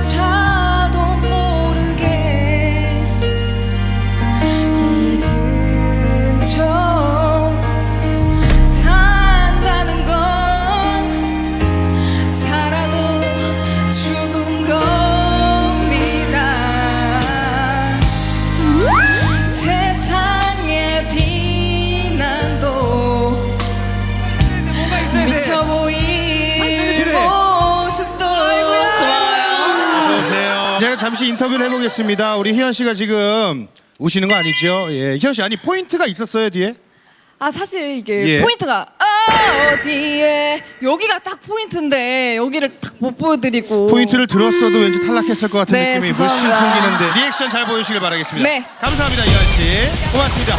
차 잠시 인터뷰를 해보겠습니다. 우리 희연 씨가 지금 우시는 거 아니죠? 예, 희연 씨 아니 포인트가 있었어요 뒤에? 아 사실 이게 예. 포인트가 아 어디에 여기가 딱 포인트인데 여기를 딱 못 보여드리고 포인트를 들었어도 왠지 탈락했을 것 같은 네, 느낌이 물씬 죄송합니다. 풍기는데 리액션 잘 보여주시길 바라겠습니다. 네. 감사합니다 희연 씨. 고맙습니다.